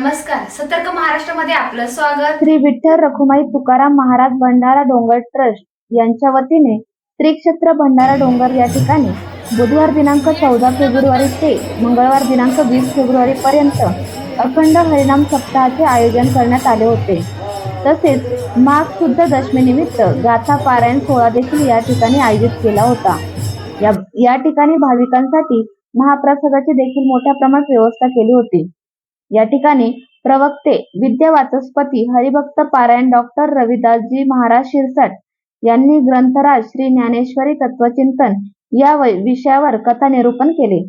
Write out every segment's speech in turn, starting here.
नमस्कार. सतर्क महाराष्ट्रामध्ये आपलं स्वागत. श्री विठ्ठल रखुमाई तुकाराम महाराज भंडारा डोंगर ट्रस्ट यांच्या वतीने त्रिक्षेत्र भंडारा डोंगर या ठिकाणी बुधवार दिनांक चौदा फेब्रुवारी ते मंगळवार दिनांक वीस फेब्रुवारी पर्यंत अखंड हरिनाम सप्ताहाचे आयोजन करण्यात आले होते. तसेच माघ शुद्ध दशमीनिमित्त गाथा पारायण सोहळा देखील या ठिकाणी आयोजित केला होता. या या ठिकाणी भाविकांसाठी महाप्रसादाची देखील मोठ्या प्रमाणात व्यवस्था केली होती. या ठिकाणी प्रवक्ते विद्या वाचस्पती हरिभक्त पारायण डॉक्टर रविदासजी महाराज शिरसाट यांनी ग्रंथराज श्री ज्ञानेश्वरी तत्वचिंतन या विषयावर कथा निरूपण केले.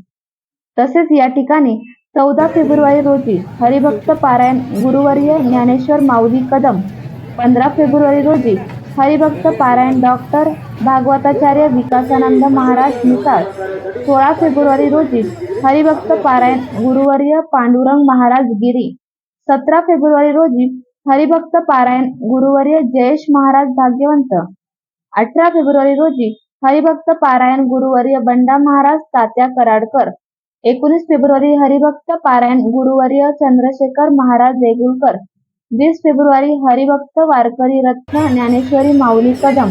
तसेच या ठिकाणी चौदा फेब्रुवारी रोजी हरिभक्त पारायण गुरुवर्य ज्ञानेश्वर माऊली कदम पंधरा फेब्रुवारी रोजी हरिभक्त पारायण डॉक्टर भागवताचार्य विकासानंद महाराज निकाल सोळा फेब्रुवारी रोजी हरिभक्त पारायण गुरुवर्य पांडुरंग महाराज गिरी. सतरा फेब्रुवारी रोजी हरिभक्त पारायण गुरुवर्य जयेश महाराज भाग्यवंत. अठरा फेब्रुवारी रोजी हरिभक्त पारायण गुरुवर्य बंडा महाराज तात्या कराडकर. एकोणीस फेब्रुवारी हरिभक्त पारायण गुरुवर्य चंद्रशेखर महाराज देगुलकर. वीस फेब्रुवारी हरिभक्त वारकरी रत्न ज्ञानेश्वरी माऊली कदम.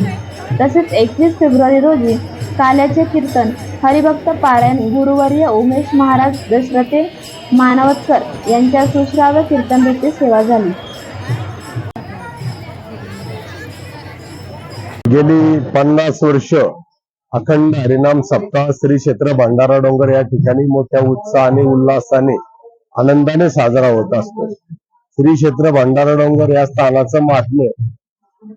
तसेच एकवीस फेब्रुवारी रोजी काल्याचे कीर्तन हरिभक्त पारायण गुरुवर्य उमेश महाराज दशरथे मानवतकर यांच्या सुश्राव्य कीर्तनरूपी सेवा झाली. गेली पन्नास वर्ष अखंड हरिनाम सप्ताह श्री क्षेत्र भंडारा डोंगर या ठिकाणी मोठ्या उत्साहाने उल्हासाने आनंदाने साजरा होत असतो. श्री क्षेत्र भंडारा डोंगर या स्थानाचं महात्म्य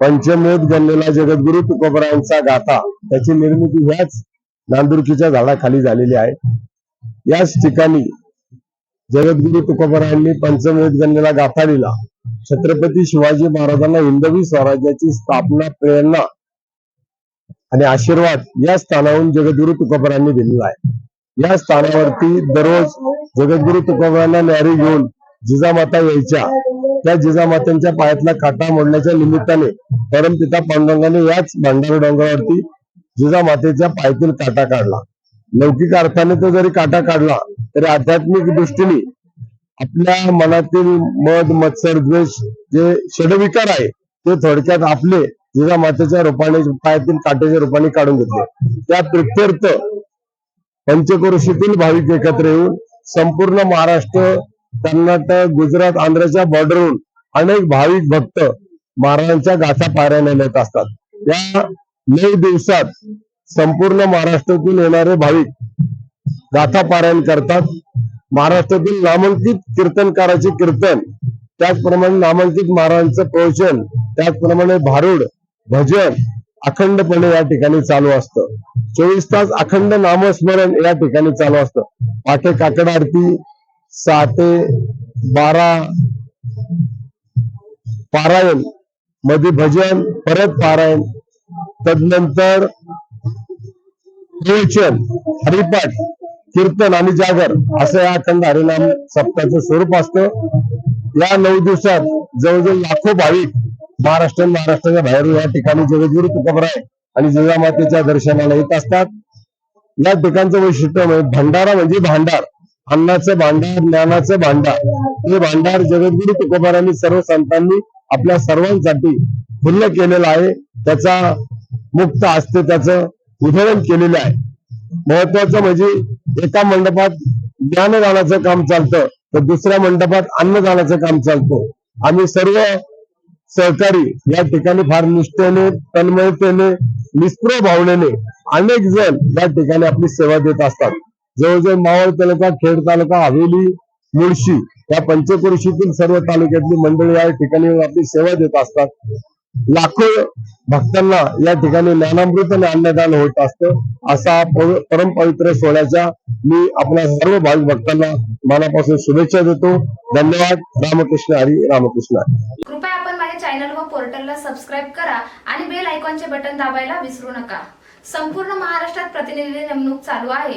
पंचमेध गणलेला जगद्गुरु तुकोबरायांचा गाथा त्याची निर्मिती ह्याच नांदुरकीच्या झाडाखाली झालेली आहे. याच ठिकाणी जगद्गुरु तुकोबरायांनी पंचमेध गणलेला गाथा लिहिला. छत्रपती शिवाजी महाराजांना हिंदवी स्वराज्याची स्थापना प्रेरणा आणि आशीर्वाद या स्थानावरून जगद्गुरु तुकोबरांनी दिलेला आहे. या स्थानावरती दररोज जगद्गुरु तुकोबरांना न्यारी घेऊन जिजामाता यायच्या. त्या जिजामातांच्या पायातला काटा मोडण्याच्या निमित्ताने परमपिता पांडुरंगाने याच भंडारा डोंगरावरती जिजामातेच्या पायातील काटा काढला. लौकिक अर्थाने तो जरी काटा काढला तरी आध्यात्मिक दृष्टीने आपल्या मनातील मध मत्सर द्वेष जे षडविकार आहे ते थोडक्यात आपले जिजामातेच्या रूपाने पायातील काट्याच्या रूपाने काढून घेतले. त्या प्रत्यर्थ पंचक्रोशीतील भाविक एकत्र येऊन संपूर्ण महाराष्ट्र कर्नाटक गुजरात आंध्रच्या बॉर्डरहून अनेक भाविक भक्त महाराजांच्या गाथा पाहायला येत असतात. या नऊ दिवसात संपूर्ण महाराष्ट्रातून येणारे भाविक गाथा पारायण करतात. महाराष्ट्रातील नामांकित कीर्तनकाराचे कीर्तन त्याचप्रमाणे नामांकित महाराजांचं प्रवचन त्याचप्रमाणे भारुड भजन अखंडपणे या ठिकाणी चालू असतं. चोवीस तास अखंड नामस्मरण या ठिकाणी चालू असतं. पाठे काकड आरती सहा ते बारा पारायणमध्ये भजन परत पारायण तदनंतर प्रवचन हरिपाठ कीर्तन आणि जागर असं या अखंड हरिनाम सप्ताहाचं स्वरूप असतं. या नऊ दिवसात जवळजवळ लाखो भाविक महाराष्ट्र महाराष्ट्राच्या बाहेर या ठिकाणी जगद्गुरु तुकोबराय आणि जिजामातेच्या दर्शनाला येत असतात. या ठिकाणचं वैशिष्ट्य म्हणजे भंडारा म्हणजे भांडार. अन्नाचं भांडार ज्ञानाचं भांडार हे भांडार जगद्गुरु तुकोबारांनी सर्व संतांनी आपल्या सर्वांसाठी खुल्ल केलेलं आहे. त्याचा मुक्त असते त्याचं उधळण केलेलं आहे. महत्वाचं म्हणजे एका मंडपात ज्ञानदानाचं काम चालतं तर दुसऱ्या मंडपात अन्नदानाचं काम चालतं. आम्ही सर्व सहकारी या ठिकाणी फार निष्ठेने तन्मयतेने निष्प्र भावनेने अनेक जण या ठिकाणी आपली सेवा देत असतात. जवळजवळ मावळ तालुका खेड तालुका हवेली मुळशी या पंचक्रोशीतील सर्व तालुक्यातली मंडळी या ठिकाणी आपली सेवा देत असतात. लाखो भक्तांना या ठिकाणी ज्ञानामृत आणि अन्नदान होत असतं. असा पव- परम पवित्र सोहळ्याच्या मी आपल्या सर्व भाविक भक्तांना मनापासून शुभेच्छा देतो. धन्यवाद. रामकृष्ण हरी रामकृष्ण. कृपया आपण माझ्या चॅनल व पोर्टलला सबस्क्राईब करा आणि बेल आयकॉनचे बटन दाबायला विसरू नका. संपूर्ण महाराष्ट्रात प्रतिनिधी नेमणूक चालू आहे.